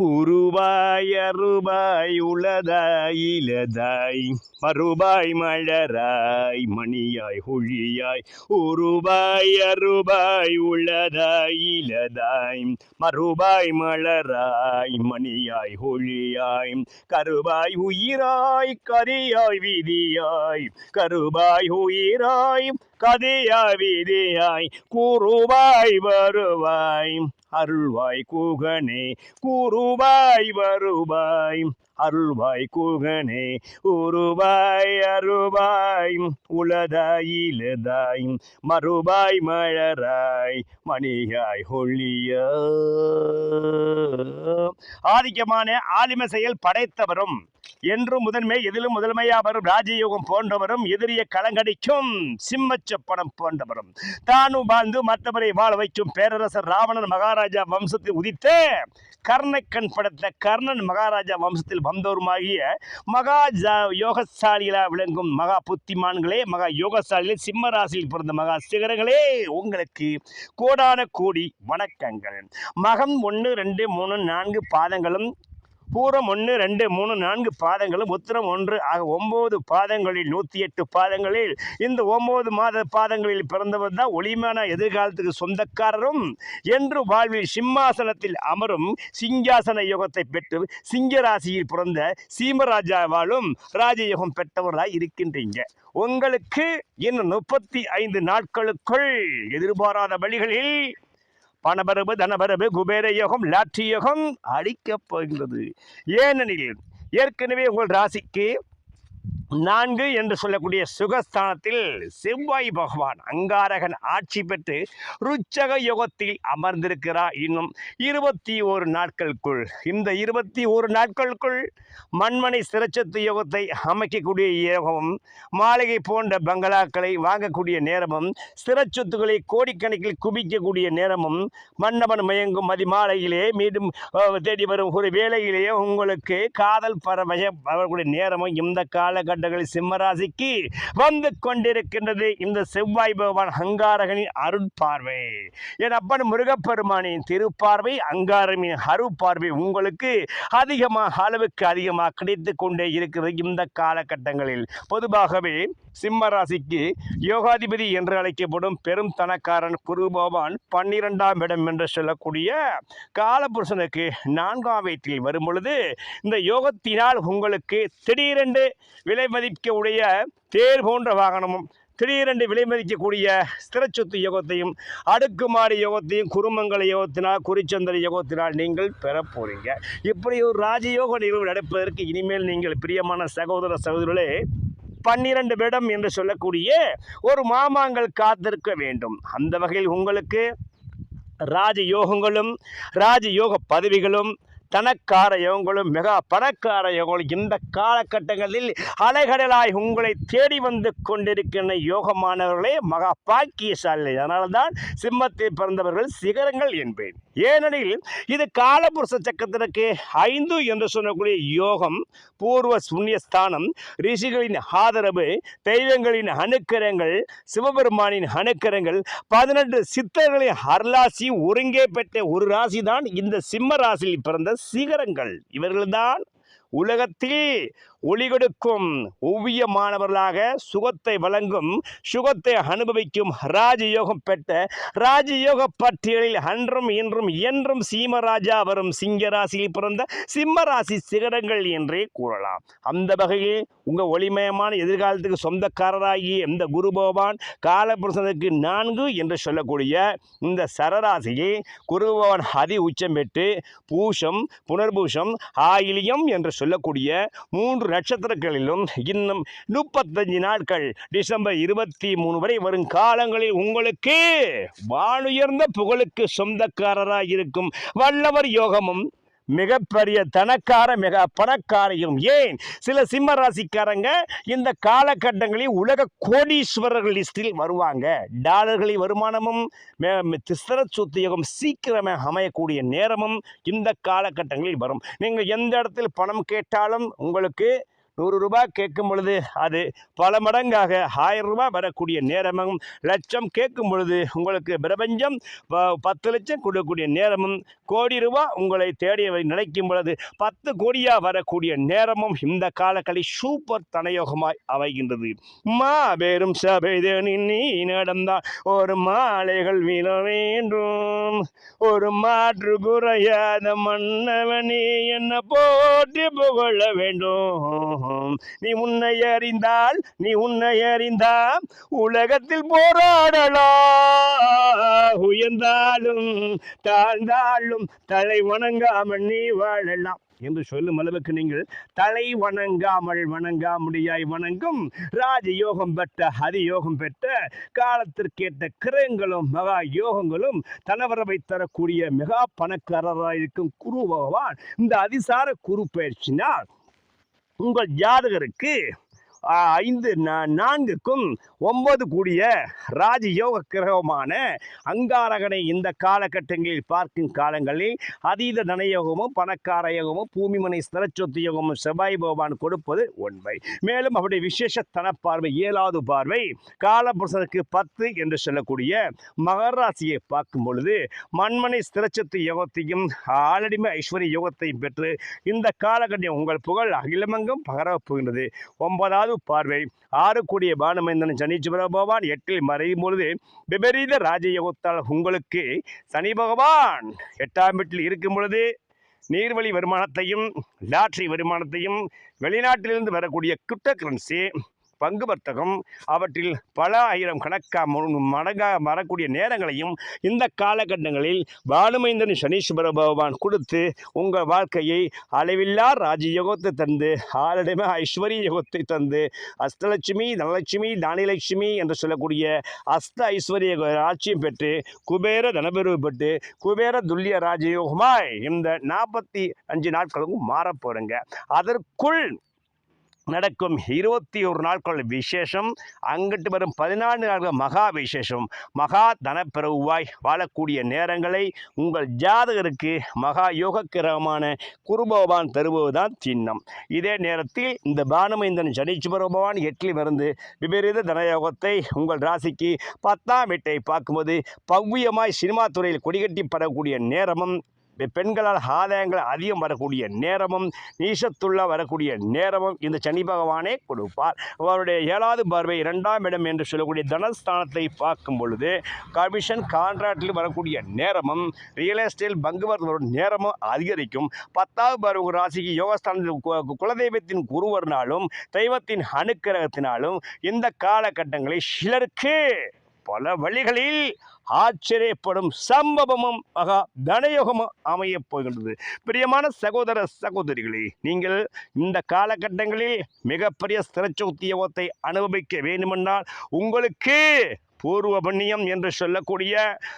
உருவாய் அருபாய் உளதாய் இலதாய் மறுபாய் மலராய் மணியாய் ஒழியாய். உருவாய் அருபாய் உளதாய் இலதாய் மறுபாய் மலராய் மணியாய் ஒழியாய். கருவாய் உயிராய் கரியாய் விதியாய். கருவாய் உயிராய் கதியாய் விதியாய் கூறுவாய் வருவாய். அருள்வாய் கூகனே கூறுவாய் வருவாய். அருள்வாய் கூகனே உருவாய் அருவாய் உளதாய் இலதாய் மறுபாய் மழராய் மணியாய் ஒளியா. ஆதிக்கமான ஆலிம செயல் படைத்தவரும் என்றும் முதன்மை எதிலும் முதன்மையாவரும் ராஜயோகம் போன்றவரும் எதிரிய களங்கடிக்கும் சிம்மச்சப்பனம் போன்றவரும். தானும் வாழ்ந்து மற்றவரை வாழ வைக்கும் பேரரசர் ராவணன் மகாராஜா வம்சத்தில் உதித்த கர்ணக்கண் படத்த கர்ணன் மகாராஜா வம்சத்தில் வந்தோருமாகிய மகா ஜா- யோகசாலிகளாக விளங்கும் மகா புத்திமான்களே மகா யோகசாலிகளே சிம்ம ராசியில் பிறந்த மகா சிகரங்களே உங்களுக்கு கோடான கோடி வணக்கங்கள். மகம் ஒன்று ரெண்டு மூணு நான்கு பாதங்களும் பூரம் ஒன்று ரெண்டு மூணு நான்கு பாதங்களும் உத்திரம் ஒன்று ஆக ஒம்பது பாதங்களில் நூற்றி எட்டு பாதங்களில். இந்த ஒம்பது மாத பாதங்களில் பிறந்தவர் தான் ஒளிமான எதிர்காலத்துக்கு சொந்தக்காரரும் என்று வாழ்வில் சிம்மாசனத்தில் அமரும் சிங்காசன யோகத்தை பெற்று சிங்கராசியில் பிறந்த சீமராஜாவாலும் ராஜயோகம் பெற்றவராக இருக்கின்றீங்க. உங்களுக்கு இன்னும் முப்பத்தி ஐந்து நாட்களுக்குள் எதிர்பாராத வழிகளில் பணபரவு தனபரவு குபேர யோகம் லாட்சி யோகம் அழிக்கப் போகின்றது. ஏனெனில் ஏற்கனவே உங்கள் ராசிக்கு நான்கு என்று சொல்லக்கூடிய சுகஸ்தானத்தில் செவ்வாய் பகவான் அங்காரகன் ஆட்சி பெற்று ருச்சக யுகத்தில் அமர்ந்திருக்கிறார். இன்னும் இருபத்தி ஓரு நாட்களுக்குள் இந்த இருபத்தி ஓரு நாட்களுக்குள் மண்மனை சிறச்சத்து யோகத்தை அமைக்கக்கூடிய யோகமும் மாளிகை போன்ற பங்களாக்களை வாங்கக்கூடிய நேரமும் சிறச்சொத்துக்களை கோடிக்கணக்கில் குவிக்கக்கூடிய நேரமும் மன்னவன் மயங்கும் மதிமாலையிலே மீண்டும் தேடி வரும் ஒரு வேளையிலேயே உங்களுக்கு காதல் பரமய வரக்கூடிய நேரமும் இந்த காலகட்டங்களில் சிம்மராசிக்கு வந்து கொண்டிருக்கின்றது இந்த செவ்வாய் பகவான் அங்காரகனின் அருட்பார்வை. என் அப்பன் முருகப்பெருமானின் திருப்பார்வை அங்காரமின் அருட்பார்வை உங்களுக்கு அதிகமாக அளவுக்கு அதிகமாக கிடைத்து கொண்டே இருக்கிறது இந்த காலகட்டங்களில். பொதுவாகவே சிம்மராசிக்கு யோகாதிபதி என்று அழைக்கப்படும் பெரும் தனக்காரன் குரு பகவான் பன்னிரெண்டாம் இடம் என்று சொல்லக்கூடிய காலபுருஷனுக்கு நான்காம் வீட்டில் வரும் பொழுது இந்த யோகத்தினால் உங்களுக்கு திடீரென்று விலை மதிக்க உடைய தேர் போன்ற வாகனமும் திடீரென்று விலை மதிக்கக்கூடிய ஸ்திரச்சொத்து யோகத்தையும் அடுக்குமாடி யோகத்தையும் குருமங்கல யோகத்தினால் குறிச்சந்திர யோகத்தினால் நீங்கள் பெற போகிறீங்க இப்படி ஒரு ராஜயோக நிகழ்வு நடப்பதற்கு இனிமேல் நீங்கள் பிரியமான சகோதர சகோதரர்களே பன்னிரண்டு விடம் என்று சொல்லக்கூடிய ஒரு மாமாங்கள் காத்திருக்க வேண்டும். அந்த வகையில் உங்களுக்கு ராஜயோகங்களும் ராஜயோக பதவிகளும் தனக்கார யோகங்களும் மெகா பணக்கார யோகங்களும் இந்த காலகட்டங்களில் அலைகடலாய் உங்களை தேடி வந்து கொண்டிருக்கின்ற யோகமானவர்களே மகா பாக்கியசாலி. அதனால்தான் சிம்மத்தில் பிறந்தவர்கள் சிகரங்கள் என்பேன். ஏனெனில் இது காலபுருஷ சக்கரத்திற்கு ஐந்து என்று சொல்லக்கூடிய யோகம் பூர்வ சுண்ணியஸ்தானம் ரிஷிகளின் ஆதரவு தெய்வங்களின் அணுக்கரங்கள் சிவபெருமானின் அணுக்கரங்கள் பதினெட்டு சித்தர்களின் அருளாசி ஒருங்கே பெற்ற ஒரு ராசி தான் இந்த சிம்ம ராசியில் பிறந்த சிகரங்கள். இவர்கள்தான் உலகத்தில் ஒளிகொடுக்கும் கொடுக்கும் ஓவியமானவர்களாக சுகத்தை வழங்கும் சுகத்தை அனுபவிக்கும் ராஜயோகம் பெற்ற ராஜயோக பட்டியலில் அன்றும் இன்றும் என்றும் சீமராஜா வரும் சிங்கராசியில் பிறந்த சிம்மராசி சிகரங்கள் என்றே கூறலாம். அந்த வகையில் உங்கள் ஒளிமயமான எதிர்காலத்துக்கு சொந்தக்காரராகிய இந்த குரு பகவான் காலபுருஷனுக்கு நான்கு என்று சொல்லக்கூடிய இந்த சரராசியை குரு பகவான் அதி உச்சம் பெற்று பூஷம் புனர்பூஷம் ஆயிலியம் என்று சொல்லக்கூடிய மூன்று நட்சத்திரங்களிலும் இன்னும் முப்பத்தஞ்சு நாட்கள் டிசம்பர் இருபத்தி மூணு வரை வரும் காலங்களில் உங்களுக்கு வானுயர்ந்த புகழுக்கு சொந்தக்காரராக இருக்கும் வல்லவர் யோகமும் மிகப்பெரிய தனக்கார மிக பணக்காரையும். ஏன்? சில சிம்ம ராசிக்காரங்க இந்த காலகட்டங்களில் உலக கோடீஸ்வரர்கள் லிஸ்டில் வருவாங்க. டாலர்களின் வருமானமும் திஸ்தர சொத்து சீக்கிரமே அமையக்கூடிய நேரமும் இந்த காலகட்டங்களில் வரும். நீங்கள் எந்த இடத்தில் பணம் கேட்டாலும் உங்களுக்கு நூறு ரூபாய் கேட்கும் பொழுது அது பல மடங்காக ஆயிரம் ரூபாய் வரக்கூடிய நேரமும் லட்சம் கேட்கும் பொழுது உங்களுக்கு பிரபஞ்சம் ப- பத்து லட்சம் கொடுக்கக்கூடிய நேரமும் கோடி ரூபாய் உங்களை தேடி வை- நினைக்கும் பொழுது பத்து கோடியாக வரக்கூடிய நேரமும் இந்த காலக்கலை சூப்பர் தனயோகமாய் அமைகின்றது. மாபெரும் சபைதனின் நீ நடந்தால் ஒரு மாலைகள் வீழ வேண்டும். ஒரு மாற்று குறையாத மன்னவனே என்ன போற்றி புகழ வேண்டும். நீ உன்னை அறிந்தால் நீ உன்னை அறிந்தால் உலகத்தில் போராடலாம். உயர்ந்தாலும் தாழ்ந்தாலும் தலை வணங்காமல் நீ வாழலாம். என்று சொல்லும் அளவுக்கு நீங்கள் தலை வணங்காமல் வணங்காமுடியாய் வணங்கும் ராஜயோகம் பெற்ற ஹரியோகம் பெற்ற காலத்திற்கேற்ற கிரகங்களும் மகா யோகங்களும் தனவரவை தரக்கூடிய மிகா பணக்காரராக இருக்கும் குரு பகவான். இந்த அதிசார குரு பயிற்சினால் உங்கள் ஜாதகருக்கு ஐந்து நா- நான்குக்கும் ஒன்பது கூடிய ராஜயோக கிரகமான அங்காரகனை இந்த காலகட்டங்களில் பார்க்கும் காலங்களில் அதீத தனயோகமும் பணக்கார யோகமும் பூமிமனை ஸ்திரச்சொத்து யோகமும் செவ்வாய் பகவான் கொடுப்பது உண்மை. மேலும் அவருடைய விசேஷ தனப்பார்வை ஏழாவது பார்வை காலபுருஷனுக்கு பத்து என்று சொல்லக்கூடிய மகராசியை பார்க்கும் பொழுது மண்மனை ஸ்திரச்சத்து யோகத்தையும் ஆலடிமை ஐஸ்வர்ய யோகத்தையும் பெற்று இந்த காலகட்டம் உங்கள் புகழ் அகிலமெங்கும் பகரப் போகின்றது. ஒன்பதாவது பார்வை. ஆறு கூடிய பானமைந்தன் சனீஸ்வர பகவான் எட்டில் மறையும் பொழுது விபரீத ராஜயோகத்தால் உங்களுக்கு சனி பகவான் எட்டாம் வீட்டில் இருக்கும் பொழுது நீர்வழி வருமானத்தையும் லாட்ரி வருமானத்தையும் வெளிநாட்டிலிருந்து வரக்கூடிய கிரிப்டோ கரன்சி பங்கு வர்த்தகம் அவற்றில் பல ஆயிரம் கணக்காக மடங்காக வரக்கூடிய நேரங்களையும் இந்த காலகட்டங்களில் பானுமைந்தன் சனீஸ்வர பகவான் கொடுத்து உங்கள் வாழ்க்கையை அளவில்லா ராஜயோகத்தை தந்து ஆளிடமே ஐஸ்வர்ய யோகத்தை தந்து அஷ்டலட்சுமி தனலட்சுமி தானியலட்சுமி என்று சொல்லக்கூடிய அஸ்த ஐஸ்வர்ய ஆட்சியம் பெற்று குபேர தனபெருவு பெற்று குபேர துல்லிய ராஜயோகமாய் இந்த நாற்பத்தி அஞ்சு நாட்களுக்கும் மாறப் போகிறேங்க அதற்குள் நடக்கும் இருபத்தி ஒரு நாட்கள் விசேஷம். அங்கிட்டு வரும் பதினான்கு நாட்கள் மகா விசேஷம். மகா தனப்பிரவுவாய் வாழக்கூடிய நேரங்களை உங்கள் ஜாதகருக்கு மகா யோகக்கிரகமான குருபகவான் தருவதுதான் சின்னம். இதே நேரத்தில் இந்த பானுமைந்தன் சனீஸ்வர பகவான் எட்டில் இருந்து விபரீத தனயோகத்தை உங்கள் ராசிக்கு பத்தாம் வீட்டை பார்க்கும்போது பவ்யமாய் சினிமா துறையில் கொடிகட்டி படக்கூடிய நேரமும் பெண்களால் ஆதாயங்கள் அதிகம் வரக்கூடிய நேரமும் நீசத்துள்ள வரக்கூடிய நேரமும் இந்த சனி பகவானே கொடுப்பார். அவருடைய ஏழாவது பார்வை இரண்டாம் இடம் என்று சொல்லக்கூடிய தனஸ்தானத்தை பார்க்கும் பொழுது கமிஷன் கான்ட்ராக்டில் வரக்கூடிய நேரமும் ரியல் எஸ்டேட் பங்கு வரும் நேரமும் அதிகரிக்கும். பத்தாவது பார்வை ராசிக்கு யோகஸ்தானத்தில் குலதெய்வத்தின் குருவர்னாலும் தெய்வத்தின் அனுக்கிரகத்தினாலும் இந்த காலகட்டங்களில் சிலருக்கு பல வழிகளில் ஆச்சரியப்படும் சம்பவமும் மகா தனயோகமும் அமையப் போகின்றது. பிரியமான சகோதர சகோதரிகளே நீங்கள் இந்த காலகட்டங்களில் மிகப்பெரிய சிறச்சோத்தியோகத்தை அனுபவிக்க வேண்டுமென்றால் உங்களுக்கு பூர்வ புண்ணியம் என்று சொல்லக்கூடிய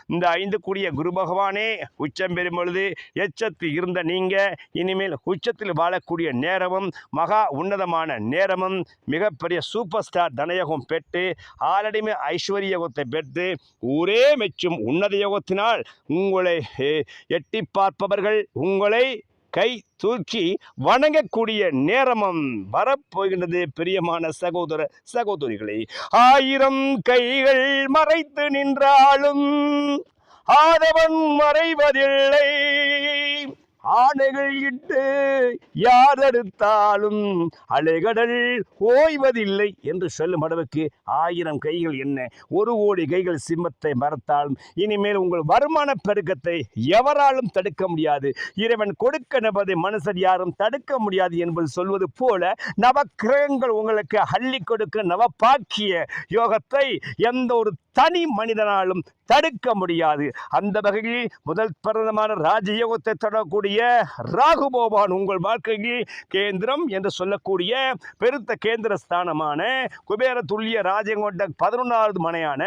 இந்த ஐந்து கூடிய குரு பகவானே உச்சம் பெறும் பொழுது எச்சத்தில் இருந்த நீங்கள் இனிமேல் உச்சத்தில் வாழக்கூடிய நேரமும் மகா உன்னதமான நேரமும் மிகப்பெரிய சூப்பர் ஸ்டார் தனயோகம் பெற்று ஆலடிமை ஐஸ்வர்ய யோகத்தை பெற்று ஊரே மெச்சும் உன்னத யோகத்தினால் உங்களை எட்டி பார்ப்பவர்கள் உங்களை கை தூக்கி வணங்கக்கூடிய நேரமும் வரப்போகின்றது பிரியமான சகோதர சகோதரிகளை. ஆயிரம் கைகள் மறைத்து நின்றாலும் ஆதவன் மறைவதில்லை. ஆணைகள் இட்டு யார் அடுத்தாலும் அலைகடல் ஓய்வதில்லை என்று சொல்லும் அளவுக்கு ஆயிரம் கைகள் என்ன? ஒரு கோடி கைகள் சிம்மத்தை மறத்தாலும் இனிமேல் உங்கள் வருமான பெருக்கத்தை எவராலும் தடுக்க முடியாது. இறைவன் கொடுக்க நபதை மனுஷர் யாரும் தடுக்க முடியாது என்பது சொல்வது போல நவக்கிரகங்கள் உங்களுக்கு அள்ளி கொடுக்க நவபாக்கிய யோகத்தை எந்த ஒரு தனி மனிதனாலும் தடுக்க முடியாது. அந்த வகையில் முதல் பிரதமான ராஜயோகத்தை தொடரக்கூடிய ராகு பகவான் உங்கள் வாழ்க்கையில் கேந்திரம் என்று சொல்லக்கூடிய பெருத்த கேந்திர ஸ்தானமான குபேர துல்லிய ராஜகோட்ட பதினொன்றாவது மனையான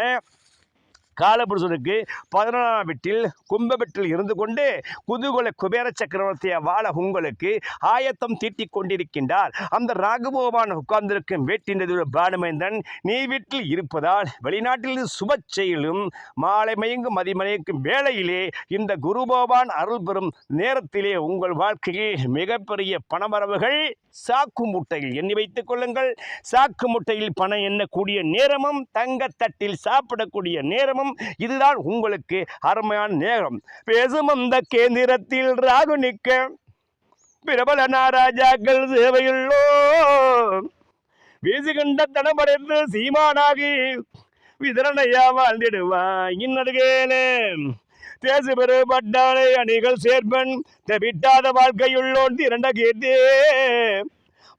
காலபுருஷனுக்கு பதினொன்றாம் வீட்டில் கும்பவெட்டில் இருந்து கொண்டு குதூகல குபேர சக்கரவர்த்தியை வாழ உங்களுக்கு ஆயத்தம் தீட்டிக் கொண்டிருக்கின்றார். அந்த ராகுபகவான் உட்கார்ந்திருக்கும் வீட்டின் பானுமைந்தன் நீ வீட்டில் இருப்பதால் வெளிநாட்டில் சுப செயலும் மாலை மயங்கும் மதிமயங்கும் வேளையிலே இந்த குருபகவான் அருள் பெறும் நேரத்திலே உங்கள் வாழ்க்கையில் மிகப்பெரிய பணவரவுகள் சாக்கு முட்டையில் எண்ணி வைத்துக் கொள்ளுங்கள். சாக்கு முட்டையில் பணம் எண்ணக்கூடிய நேரமும் தங்கத்தட்டில் சாப்பிடக்கூடிய நேரமும் இதுதான் உங்களுக்கு அருமையான நேரம். பேசும் அந்த கேந்திரத்தில் ராகு நிற்க பிரபல நாராஜாக்கள் சேவையுள்ளோ வீசுகின்ற தனமடைந்து சீமானாகி விதரணையா வாழ்ந்திடுவான் இன்னடுகேனே தேசு பெறுபட்டாளை அணிகள் சேர்ப்பன். தெவிட்டாத வாழ்க்கையுள்ளோன் திரண்ட கேட்டே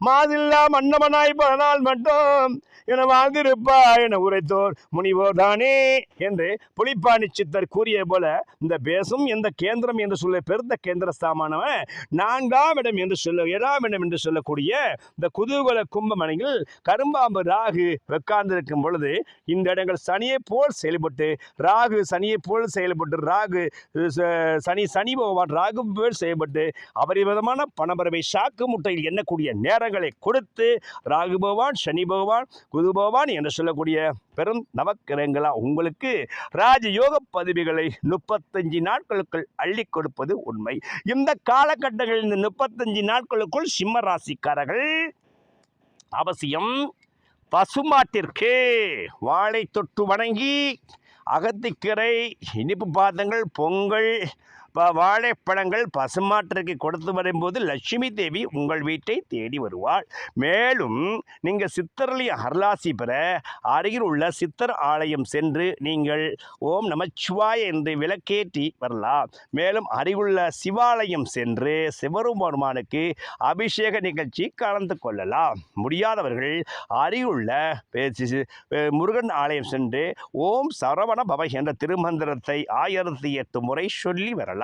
மாதில்லா மன்னமனாய் போனால் மட்டும் என வாழ்ந்திருப்பா என உரைத்தோர் முனிவோர் தானே என்று புலிப்பாணி சித்தர் கூறிய போல இந்த பேசும் எந்த கேந்திரம் என்று சொல்ல பெருந்த கேந்திர ஸ்தாமானவன் நான்காம் இடம் என்று சொல்ல ஏழாம் இடம் என்று சொல்லக்கூடிய இந்த குதூகல கும்பமணியில் கரும்பாம்பு ராகு உட்கார்ந்திருக்கும் பொழுது இந்த இடங்கள் சனியை போல் செயல்பட்டு ராகு சனியை போல் செயல்பட்டு ராகு சனி சனி பகவான் ராகு போல் செயல்பட்டு அபரிவிதமான பணபரவை சாக்கு முட்டையில் எண்ணக்கூடிய நேரங்களை கொடுத்து ராகு பகவான் சனி பகவான் குரு என்று சொல்லக்கூடிய பெரும் நவக்கிரகங்களா உங்களுக்கு ராஜயோக பதவிகளை முப்பத்தஞ்சு நாட்களுக்குள் அள்ளி கொடுப்பது உண்மை. இந்த காலகட்டங்களில் இந்த முப்பத்தஞ்சு நாட்களுக்குள் சிம்ம ராசிக்காரர்கள் அவசியம் பசுமாட்டிற்கு வாழை தொட்டு வணங்கி அகத்திக்கரை இனிப்பு பாதங்கள் பொங்கல் வாழைப்பழங்கள் பசுமாட்டிற்கு கொடுத்து வரும்போது லட்சுமி தேவி உங்கள் வீட்டை தேடி வருவாள். மேலும் நீங்கள் சித்தரளி அருளாசி பெற அருகில் உள்ள சித்தர் ஆலயம் சென்று நீங்கள் ஓம் நமச்சிவாய என்று விளக்கேற்றி வரலாம். மேலும் அருகிலுள்ள சிவாலயம் சென்று சிவருமானுக்கு அபிஷேக நிகழ்ச்சி கலந்து கொள்ளலாம். முடியாதவர்கள் அருகிலுள்ள முருகன் ஆலயம் சென்று ஓம் சரவண பவ என்ற திருமந்திரத்தை ஆயிரத்தி எட்டு முறை சொல்லி வரலாம்.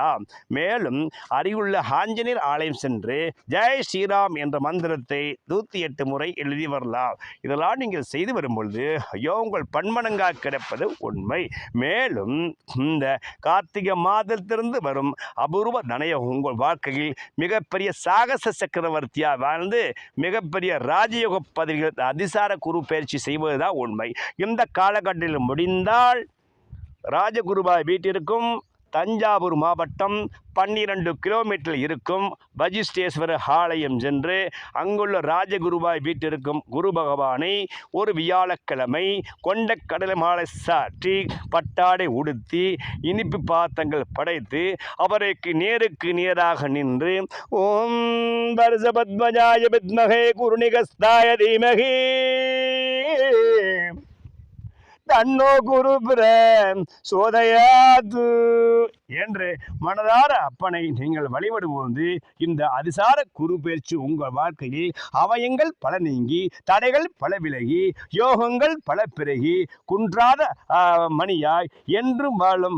மேலும் அருகுள்ள ஆஞ்சநேயர் ஆலயம் சென்று ஜெய் ஸ்ரீராம் என்ற மந்திரத்தை நூற்றி எட்டு முறை எழுதி வரலாம். இதெல்லாம் நீங்கள் செய்து வரும்பொழுது ஐயோ உங்கள் பன்மனங்கா கிடைப்பது உண்மை. மேலும் இந்த கார்த்திகை மாதத்திலிருந்து வரும் அபூர்வ தனயம் உங்கள் வாழ்க்கையில் மிகப்பெரிய சாகச சக்கரவர்த்தியாக வாழ்ந்து மிகப்பெரிய ராஜயோக பதவிகள் அதிசார குரு பயிற்சி செய்வதுதான் உண்மை. இந்த காலகட்டத்தில் முடிந்தால் ராஜகுருபாய் வீட்டிற்கும் தஞ்சாவூர் மாவட்டம் பன்னிரண்டு கிலோமீட்டர் இருக்கும் வஜிஷ்டேஸ்வர ஆலயம் சென்று அங்குள்ள ராஜகுருவாய் வீட்டிற்கும் குரு பகவானை ஒரு வியாழக்கிழமை கொண்ட கடலை மாலை சாற்றி பட்டாடை உடுத்தி இனிப்பு பாத்தங்கள் படைத்து அவருக்கு நேருக்கு நேராக நின்று ஓம் பரசபத்மஜாய வித்மகே குருணிகஸ்தாய தீமகே! தன்னோ குரு சோதையாது. என்று மனதார அப்பனை நீங்கள் வழிபடும்போது இந்த அதிசார குரு பயிற்சி உங்கள் வாழ்க்கையில் அவயங்கள் பல நீங்கி தடைகள் பல விலகி யோகங்கள் பல பிறகி குன்றாத மணியாய் என்றும் வாழும்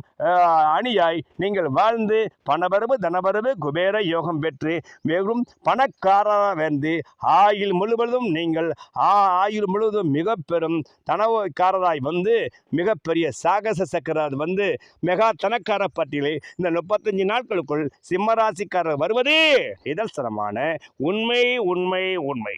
அணியாய் நீங்கள் வாழ்ந்து பணபரவு தனபரவு குபேர யோகம் பெற்று வெறும் பணக்காரராக வந்து ஆயுள் முழுவதும் நீங்கள் ஆ- ஆயுள் முழுவதும் மிக பெரும் தனவுக்காரராய் வந்து மிகப்பெரிய சாகச சக்கரார் வந்து மெகா தனக்கார பட்டியலை இந்த முப்பத்தஞ்சு நாட்களுக்குள் சிம்மராசிக்காரர் வருவது. இதழ்சனமான உண்மை உண்மை உண்மை.